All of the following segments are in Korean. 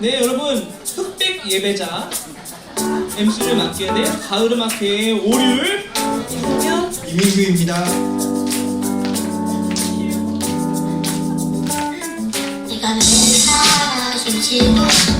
네 여러분. 흑백 예배자. MC를 맡게 될 가을음악회의 오류를 작년 이민규입니다. 네가 날 사랑해주고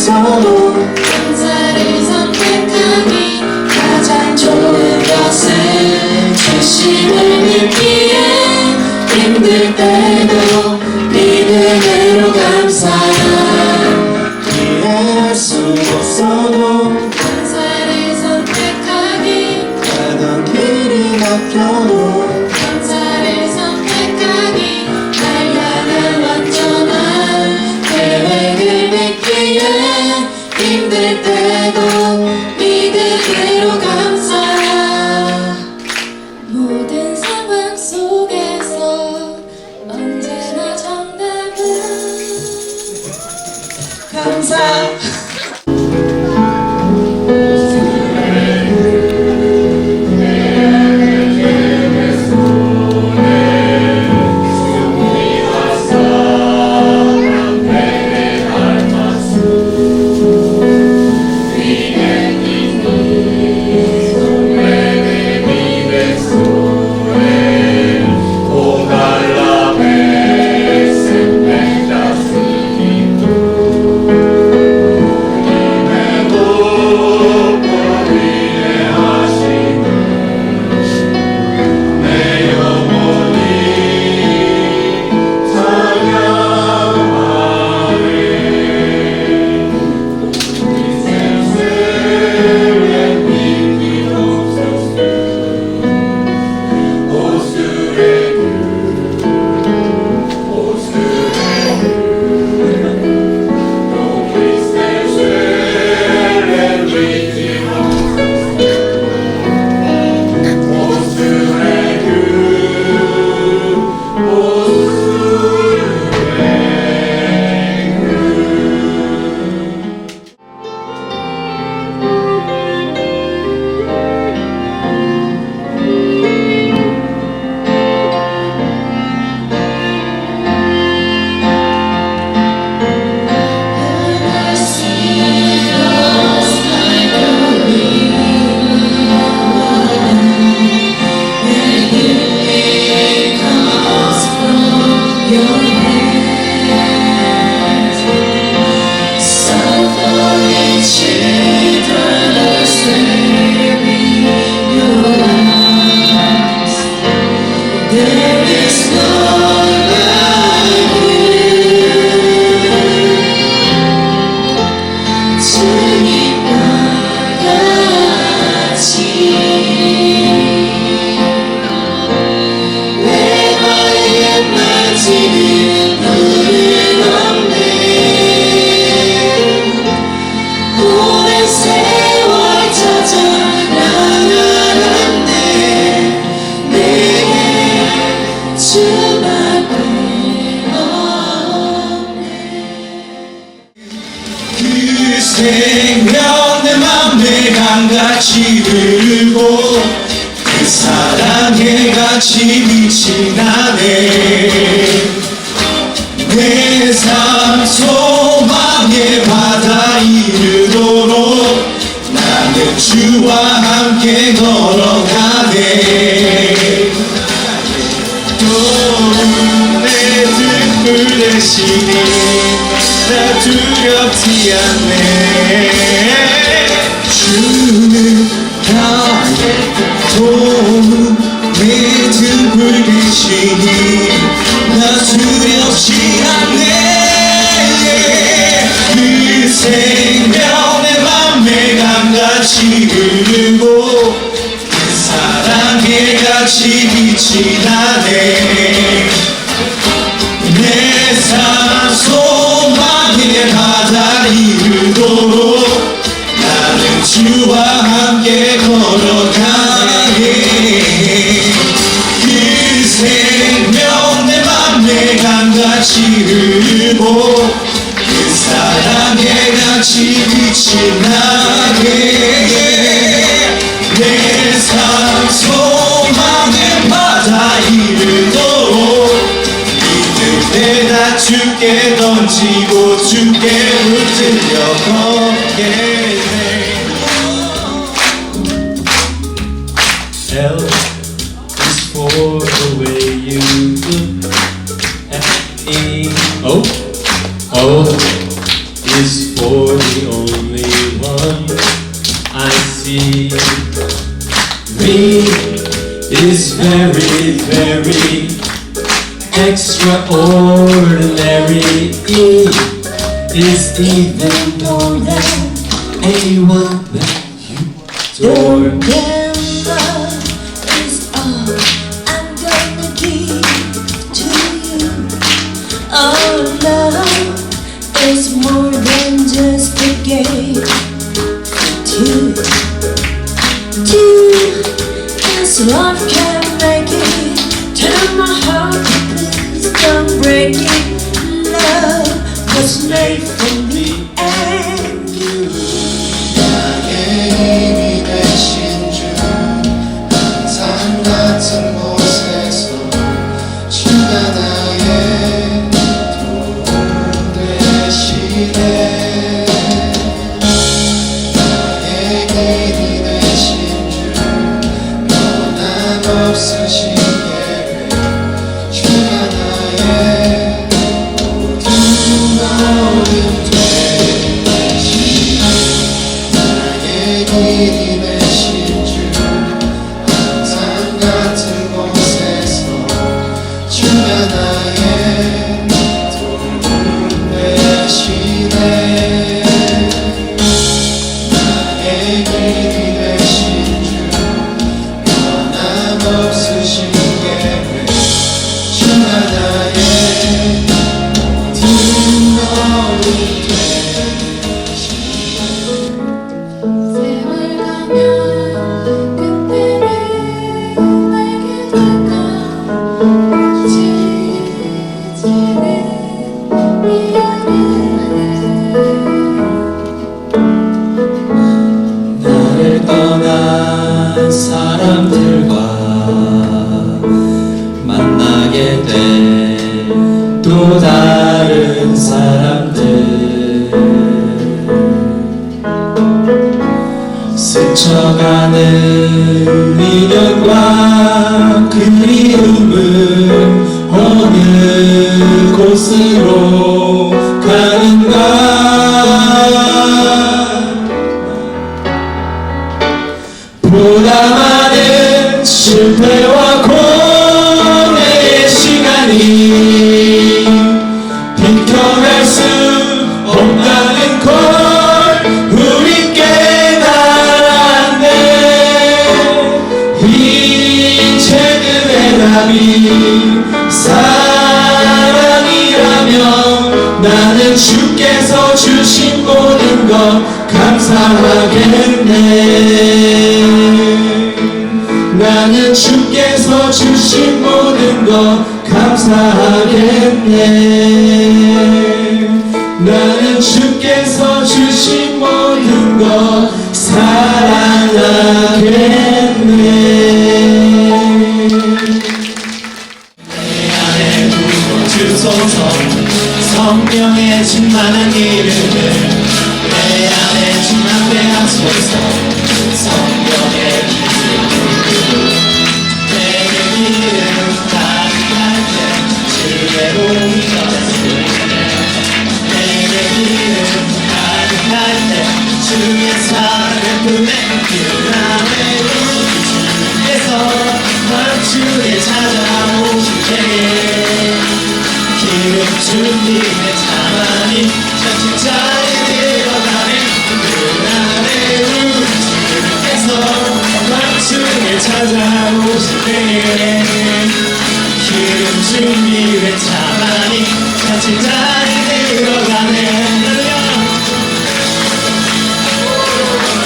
있어도 인사를 선택하기 가장 좋은 것은 진심을 믿기에 힘들다 그 생명 내 맘에 강같이 들고 그 사랑에 같이 미치나네 내 삶 소망의 바다 이르도록 나는 주와 함께 걸어가네. 내 등불 대신에 나 두렵지 않네. 주는 나의 도움의 등불 대신이 흐르고 그 사랑에 같이 빛이 나게 내 삶 소망의 바다 이르도록 믿을 때다 죽게 던지고 죽게 붙들려 걷겠네 is very, very extraordinary. E is even more than anyone that you adore. Remember is all I'm gonna give to you. Oh, love is more than just a game. faithful. 나 사람들과 만나게 돼 또 다른 사람들. 스쳐가는 미련과 그리움은 어느 곳으로 답이 사랑이라면 나는 주께서 주신 모든 것 감사하겠네. 나는 주께서 주신 모든 것 감사하겠네 찾아오실 때에 기름 준비해 가만히 자칫자리 들어가네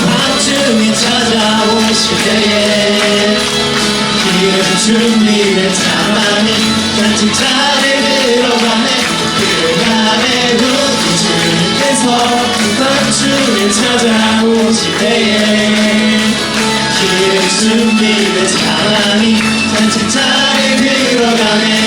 밤중에 찾아오실 때에 기름 준비를 가만히 같은 자리에 들어가네. 그날의 우주에서 밤중에 찾아오실 때에 기름 준비된 상황이 점차 잘 들어가네.